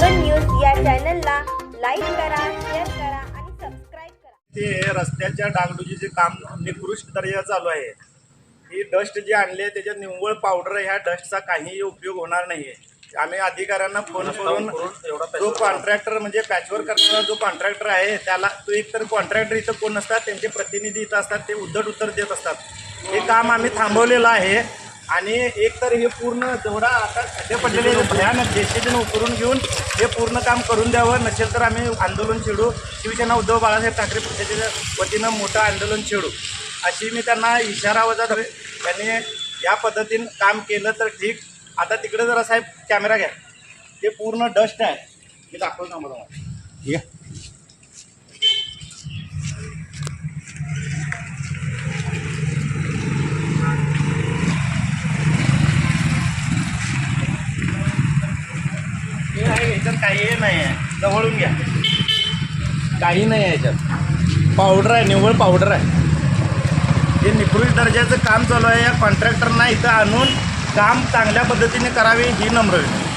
चॅनलला लाईक करा शेअर करा आणि सबस्क्राईब करा. ते रस्त्याच्या डागडुजीचे काम निकृष्ट दर्जा चालू आहे. ही डस्ट जी आणली आहे त्याच्यात निव्वळ पावडर ह्या डस्टचा काहीही उपयोग होणार नाही आम्ही अधिकाऱ्यांना फोन करून जो कॉन्ट्रॅक्टर म्हणजे पॅचवर करणारा जो कॉन्ट्रॅक्टर आहे त्याला तो एक तर कॉन्ट्रॅक्टर इथं कोण नसतात त्यांचे प्रतिनिधी इथं असतात ते उद्धट उत्तर देत असतात. हे काम आम्ही थांबवलेलं आहे. आणि एक तर हे पूर्ण जेवढा आता खड्डे पडलेले भयानक जेसीबीनं उकरून घेऊन हे पूर्ण काम करून द्यावं. नसेल तर आम्ही आंदोलन छेडू. शिवसेना उद्धव बाळासाहेब ठाकरे पक्षाच्या वतीनं मोठं आंदोलन छेडू. अशी मी त्यांना इशारा वजा त्यांनी या पद्धतीनं काम केलं तर ठीक. आता तिकडे जरा साहेब कॅमेरा घ्या. ते पूर्ण डस्ट आहे. मी दाखवतो ना मला ठीक आहे हे काही हे काही नाही आहे जवळून घ्या. काही नाही आहे याच्यात. पावडर आहे निव्वळ पावडर आहे. हे निकृष्ट दर्जाचं काम चालू आहे. या कॉन्ट्रॅक्टरना इथं आणून काम चांगल्या पद्धतीने करावे ही नम्र विनंती.